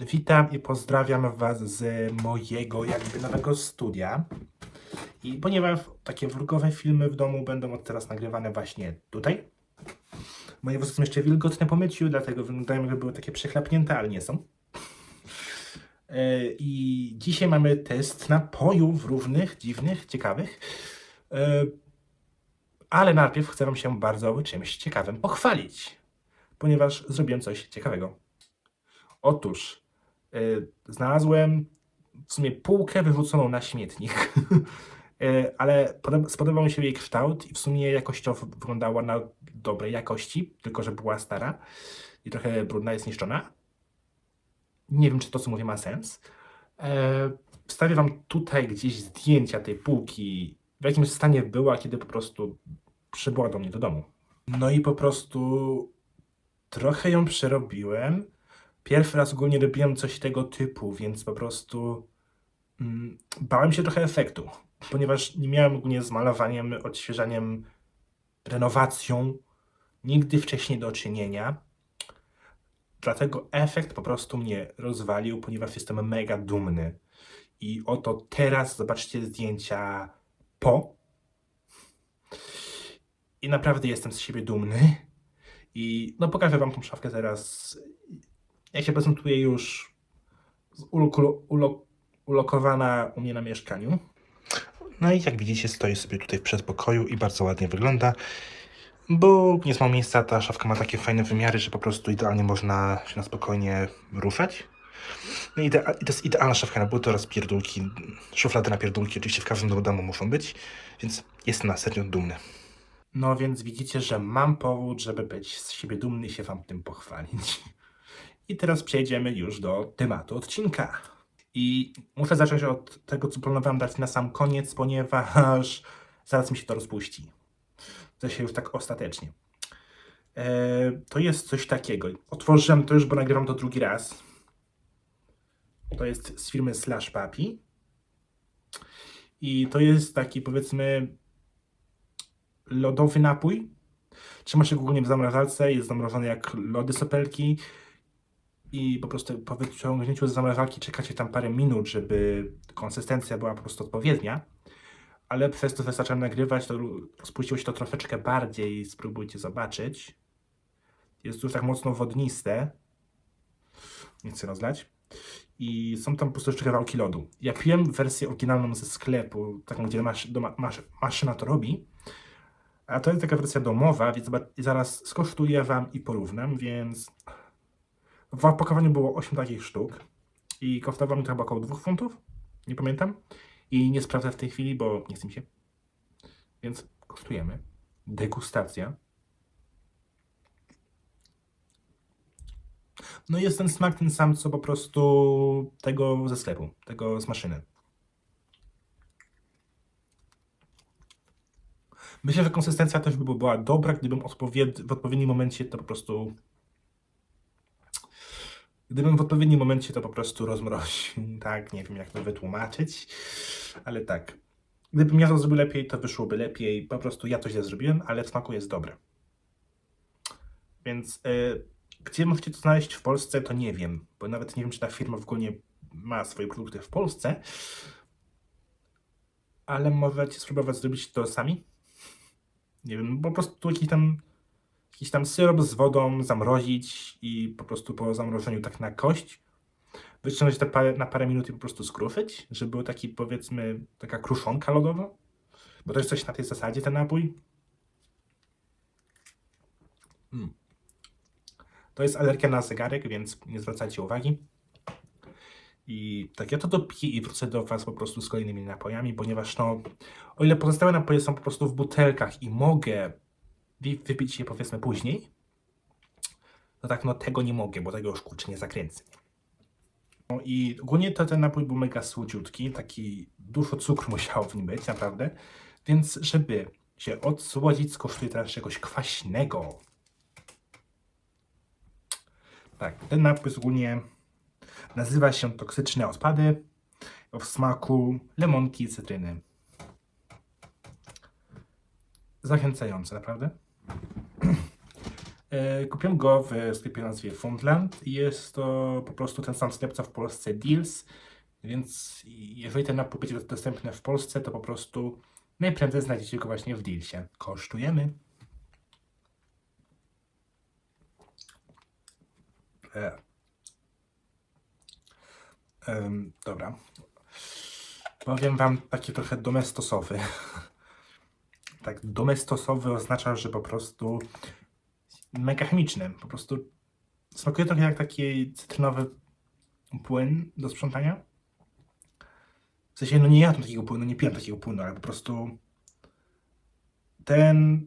Witam i pozdrawiam Was z mojego jakby nowego studia. I ponieważ takie vlogowe filmy w domu będą od teraz nagrywane właśnie tutaj. Moje włosy są jeszcze wilgotne po myciu, dlatego wyglądają jakby były takie przechlapnięte, ale nie są. E, I dzisiaj mamy test napojów różnych, dziwnych, ciekawych. E, Ale najpierw chcę Wam się bardzo czymś ciekawym pochwalić, ponieważ zrobiłem coś ciekawego. Otóż znalazłem w sumie półkę wyrzuconą na śmietnik, y, ale podoba, spodobał mi się jej kształt i w sumie jakościowo wyglądała na dobrej jakości, tylko że była stara i trochę brudna, jest niszczona. Nie wiem, czy to, co mówię, ma sens. E, wstawię Wam tutaj gdzieś zdjęcia tej półki, w jakim stanie była, kiedy po prostu przybyła do mnie do domu. No i po prostu trochę ją przerobiłem. Pierwszy raz ogólnie robiłem coś tego typu, więc po prostu mm, bałem się trochę efektu, ponieważ nie miałem ogólnie z malowaniem, odświeżaniem, renowacją nigdy wcześniej do czynienia. Dlatego efekt po prostu mnie rozwalił, ponieważ jestem mega dumny. I oto teraz zobaczcie zdjęcia po. I naprawdę jestem z siebie dumny. I no pokażę wam tą szafkę teraz. Jak się prezentuje już ulokowana u mnie na mieszkaniu. No i jak widzicie, stoi sobie tutaj w przedpokoju i bardzo ładnie wygląda. Bo nie mało miejsca, ta szafka ma takie fajne wymiary, że po prostu idealnie można się na spokojnie ruszać. No i, idea- to jest idealna szafka na buty oraz pierdółki. Szuflady na pierdółki oczywiście w każdym domu muszą być, więc jestem na serio dumny. No więc widzicie, że mam powód, żeby być z siebie dumny i się wam tym pochwalić. I teraz przejdziemy już do tematu odcinka. I muszę zacząć od tego, co planowałem dać na sam koniec, ponieważ zaraz mi się to rozpuści. To się już tak ostatecznie. E, to jest coś takiego. Otworzyłem to już, bo nagrywam to drugi raz. To jest z firmy Slash Papi. I to jest taki, powiedzmy, lodowy napój. Trzyma się ogólnie w zamrażalce, jest zamrożony jak lody sopelki i po prostu po wyciągnięciu z zamrażalki czekacie tam parę minut, żeby konsystencja była po prostu odpowiednia. Ale przez to, że zacząłem nagrywać, to spuściło się to troszeczkę bardziej. Spróbujcie zobaczyć. Jest już tak mocno wodniste. Nie chcę rozlać. I są tam po prostu jeszcze kawałki lodu. Ja piłem wersję oryginalną ze sklepu, taką, gdzie masz, masz, maszyna to robi. A to jest taka wersja domowa, więc zaraz skosztuję Wam i porównam, więc w opakowaniu było 8 takich sztuk i kosztowało mi to chyba około 2 funtów, nie pamiętam. I nie sprawdzę w tej chwili, bo nie chcę mi się. Więc kosztujemy. Degustacja. No jest ten smak ten sam, co po prostu tego ze sklepu, tego z maszyny. Myślę, że konsystencja też by była dobra, gdybym w odpowiednim momencie to po prostu. Gdybym w odpowiednim momencie to po prostu rozmroził. Tak, nie wiem jak to wytłumaczyć, ale tak. Gdybym ja to zrobił lepiej, to wyszłoby lepiej. Po prostu ja to źle zrobiłem, ale w smaku jest dobre. Więc y, gdzie możecie to znaleźć w Polsce, to nie wiem, bo nawet nie wiem, czy ta firma w ogóle ma swoje produkty w Polsce. Ale możecie spróbować zrobić to sami nie wiem, po prostu jakiś tam, jakiś tam syrop z wodą zamrozić i po prostu po zamrożeniu tak na kość wyciągnąć te parę, na parę minut i po prostu skruszyć, żeby był taki powiedzmy taka kruszonka lodowa, bo to jest coś na tej zasadzie ten napój. Mm. To jest alergia na zegarek, więc nie zwracajcie uwagi. I tak, ja to dopiję i wrócę do Was po prostu z kolejnymi napojami, ponieważ no, o ile pozostałe napoje są po prostu w butelkach i mogę wypić je powiedzmy później, to tak, no tego nie mogę, bo tego już kurczę nie zakręcę. No i ogólnie to ten napój był mega słodziutki, taki dużo cukru musiało w nim być, naprawdę. Więc żeby się odsłodzić, skosztuję teraz czegoś kwaśnego. Tak, ten napój ogólnie nazywa się toksyczne odpady o smaku lemonki i cytryny. Zachęcające, naprawdę. E, Kupiłem go w sklepie o nazwie Fundland jest to po prostu ten sam sklep co w Polsce Deals, więc jeżeli ten napój będzie dostępny w Polsce, to po prostu najprędzej znajdziecie go właśnie w Dealsie. Kosztujemy. E. Em, dobra. Powiem wam taki trochę domestosowy. tak, domestosowy oznacza, że po prostu mega chemiczny. Po prostu smakuje trochę jak taki cytrynowy płyn do sprzątania. W sensie, no nie jadłem takiego płynu, nie piłem takiego płynu, ale po prostu ten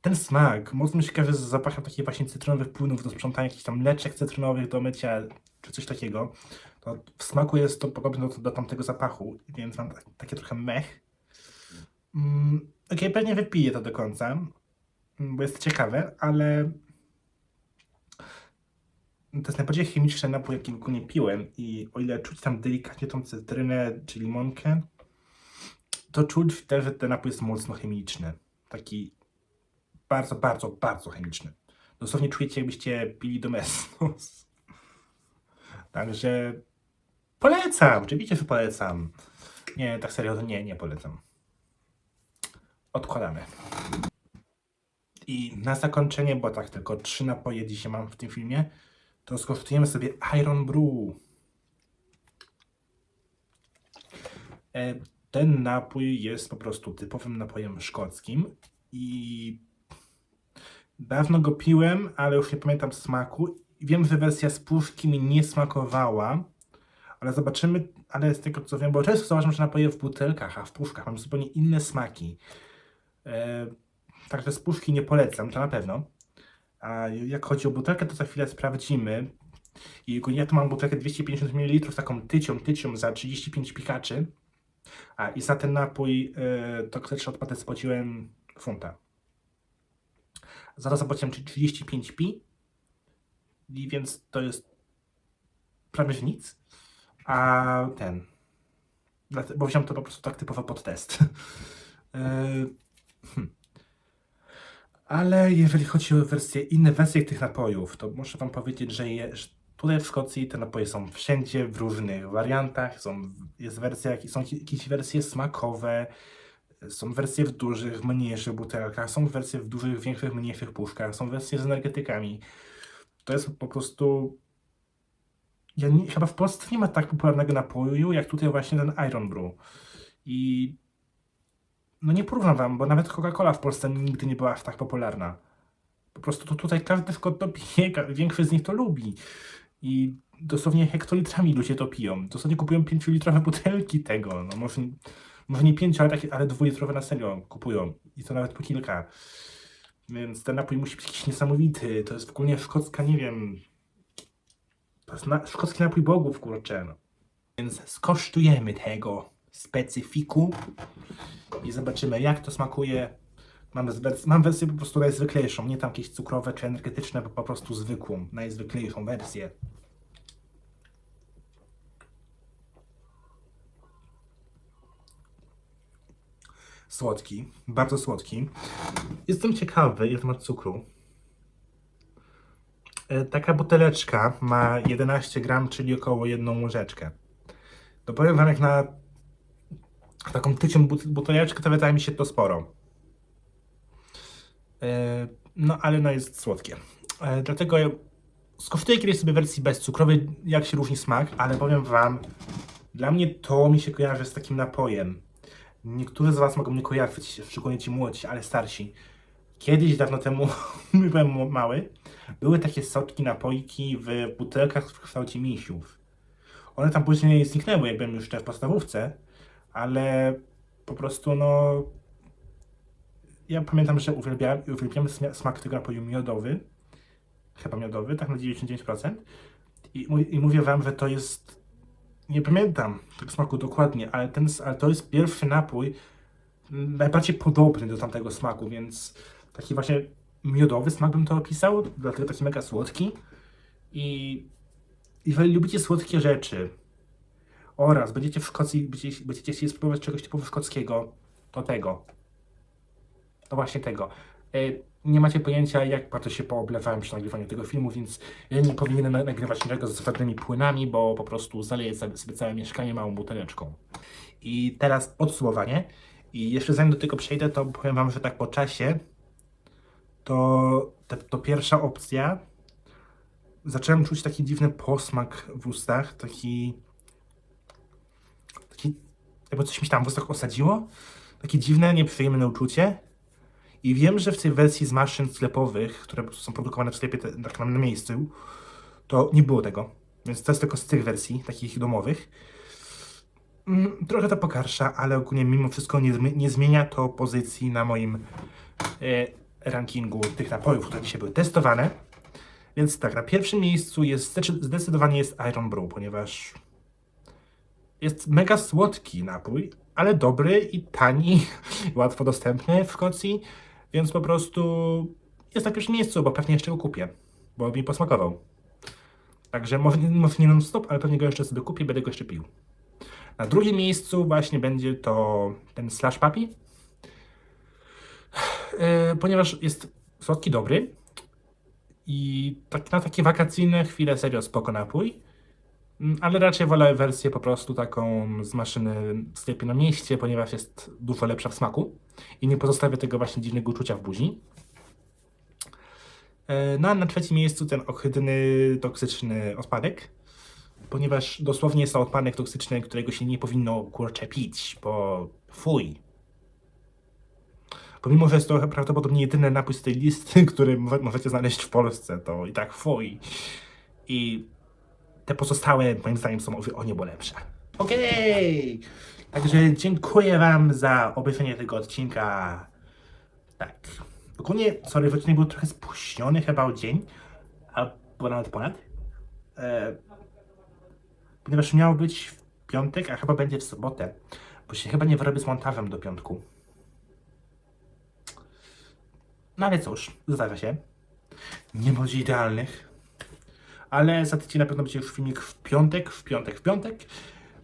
ten smak mocno mi się kojarzy z zapachem takich właśnie cytrynowych płynów do sprzątania, jakichś tam mleczek cytrynowych do mycia, czy coś takiego. To w smaku jest to podobne do, do tamtego zapachu, więc mam tak- takie trochę mech. Mm, Okej, pewnie wypiję to do końca, bo jest ciekawe, ale to jest najbardziej chemiczny napój, jaki w nie piłem i o ile czuć tam delikatnie tą cytrynę czy limonkę, to czuć też, że ten napój jest mocno chemiczny. Taki bardzo, bardzo, bardzo chemiczny. Dosłownie czujecie, jakbyście pili domestos. Także polecam, oczywiście, że polecam. Nie, tak serio, to nie, nie polecam. Odkładamy. I na zakończenie, bo tak tylko trzy napoje dzisiaj mam w tym filmie, to skosztujemy sobie Iron Brew. E, Ten napój jest po prostu typowym napojem szkockim i dawno go piłem, ale już nie pamiętam smaku. Wiem, że wersja z puszki mi nie smakowała, ale zobaczymy, ale z tego co wiem, bo często zauważam, że napoje w butelkach, a w puszkach mam zupełnie inne smaki. E, Także z puszki nie polecam, to na pewno. A jak chodzi o butelkę, to za chwilę sprawdzimy. I ja tu mam butelkę 250 ml, taką tycią, tycią za 35 pikaczy. A i za ten napój e, to kleczę odpłatę spłaciłem funta. Za to zapłaciłem 35 pi. I więc to jest prawie że nic. A ten. Bo wziąłem to po prostu tak typowo pod test. E, hmm. Ale jeżeli chodzi o wersje, inne wersje tych napojów, to muszę Wam powiedzieć, że je, że tutaj w Szkocji te napoje są wszędzie w różnych wariantach. Są, jest wersja, są jakieś wersje smakowe, są wersje w dużych, mniejszych butelkach, są wersje w dużych, większych, mniejszych puszkach, są wersje z energetykami. To jest po prostu. Ja nie, chyba w Polsce nie ma tak popularnego napoju, jak tutaj właśnie ten Iron Brew. I no nie porównam wam, bo nawet Coca-Cola w Polsce nigdy nie była aż tak popularna. Po prostu to tutaj każdy w to pije, większość z nich to lubi. I dosłownie hektolitrami ludzie to piją. Dosłownie kupują 5-litrowe butelki tego. No może, może nie 5, ale, takie, ale dwulitrowe na serio kupują. I to nawet po kilka. Więc ten napój musi być jakiś niesamowity. To jest ogólnie szkocka, nie wiem. To jest na, szkocki napój bogów, kurczę. No. Więc skosztujemy tego specyfiku i zobaczymy jak to smakuje. Mam, mam wersję po prostu najzwyklejszą, nie tam jakieś cukrowe czy energetyczne, bo po prostu zwykłą, najzwyklejszą wersję. Słodki, bardzo słodki. Jestem ciekawy, ile ma cukru. E, Taka buteleczka ma 11 gram, czyli około jedną łyżeczkę. To powiem wam, jak na taką tycią but- buteleczkę, to wydaje mi się to sporo. E, No, ale no jest słodkie. E, Dlatego skosztuję kiedyś sobie wersji bezcukrowej, jak się różni smak, ale powiem wam, dla mnie to mi się kojarzy z takim napojem. Niektórzy z was mogą nie kojarzyć, szczególnie ci młodzi, ale starsi. Kiedyś, dawno temu, byłem mały, były takie soczki, napojki w butelkach w kształcie misiów. One tam później zniknęły, jak byłem już w podstawówce, ale po prostu no... Ja pamiętam, że uwielbiałem, uwielbiałem smia- smak tego napoju miodowy, chyba miodowy, tak na 99%. I, I mówię wam, że to jest, nie pamiętam tego smaku dokładnie, ale, ten, ale to jest pierwszy napój najbardziej podobny do tamtego smaku, więc taki właśnie miodowy smak bym to opisał, dlatego taki mega słodki. I jeżeli lubicie słodkie rzeczy oraz będziecie w Szkocji, będziecie, będziecie chcieli spróbować czegoś typowo szkockiego, to tego. To właśnie tego. E, Nie macie pojęcia, jak bardzo się pooblewałem przy nagrywaniu tego filmu, więc ja nie powinienem na- nagrywać niczego z zasadnymi płynami, bo po prostu zaleję sobie całe mieszkanie małą buteleczką. I teraz podsumowanie. I jeszcze zanim do tego przejdę, to powiem Wam, że tak po czasie, to, to, to pierwsza opcja, zacząłem czuć taki dziwny posmak w ustach, taki jakby coś mi tam w ustach osadziło, takie dziwne, nieprzyjemne uczucie. I wiem, że w tej wersji z maszyn sklepowych, które są produkowane w sklepie tak na miejscu, to nie było tego. Więc to jest tylko z tych wersji, takich domowych. Mm, Trochę to pogarsza, ale ogólnie mimo wszystko nie, nie zmienia to pozycji na moim e, rankingu tych napojów, które dzisiaj były testowane. Więc tak, na pierwszym miejscu jest zdecy- zdecydowanie jest Iron Brew, ponieważ jest mega słodki napój, ale dobry i tani, łatwo dostępny w Szkocji, więc po prostu jest na pierwszym miejscu, bo pewnie jeszcze go kupię, bo mi posmakował. Także może, nie non-stop, ale pewnie go jeszcze sobie kupię, będę go jeszcze pił. Na drugim miejscu właśnie będzie to ten Slash Papi, Yy, ponieważ jest słodki, dobry i tak, na takie wakacyjne chwile serio spoko napój. Mm, Ale raczej wolę wersję po prostu taką z maszyny w sklepie na mieście, ponieważ jest dużo lepsza w smaku i nie pozostawia tego właśnie dziwnego uczucia w buzi. E, No a na trzecim miejscu ten ohydny, toksyczny odpadek, ponieważ dosłownie jest to odpadek toksyczny, którego się nie powinno kurczę pić, bo fuj. Pomimo, że jest to prawdopodobnie jedyny napój z tej listy, który mo- możecie znaleźć w Polsce, to i tak fuj. I te pozostałe, moim zdaniem, są o, o niebo lepsze. Okej! Także dziękuję Wam za obejrzenie tego odcinka. Tak. Ogólnie, sorry, odcinek był trochę spóźniony, chyba o dzień, albo nawet ponad. E, ponieważ miał być w piątek, a chyba będzie w sobotę, bo się chyba nie wyrobię z montażem do piątku. No ale cóż, zdarza się. Nie bądź idealnych. Ale za tydzień na pewno będzie już filmik w piątek, w piątek, w piątek,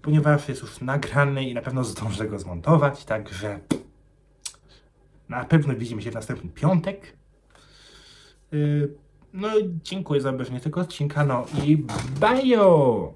ponieważ jest już nagrany i na pewno zdążę go zmontować, także na pewno widzimy się w następny piątek. Yy, No dziękuję za obejrzenie tego odcinka, no i bajo!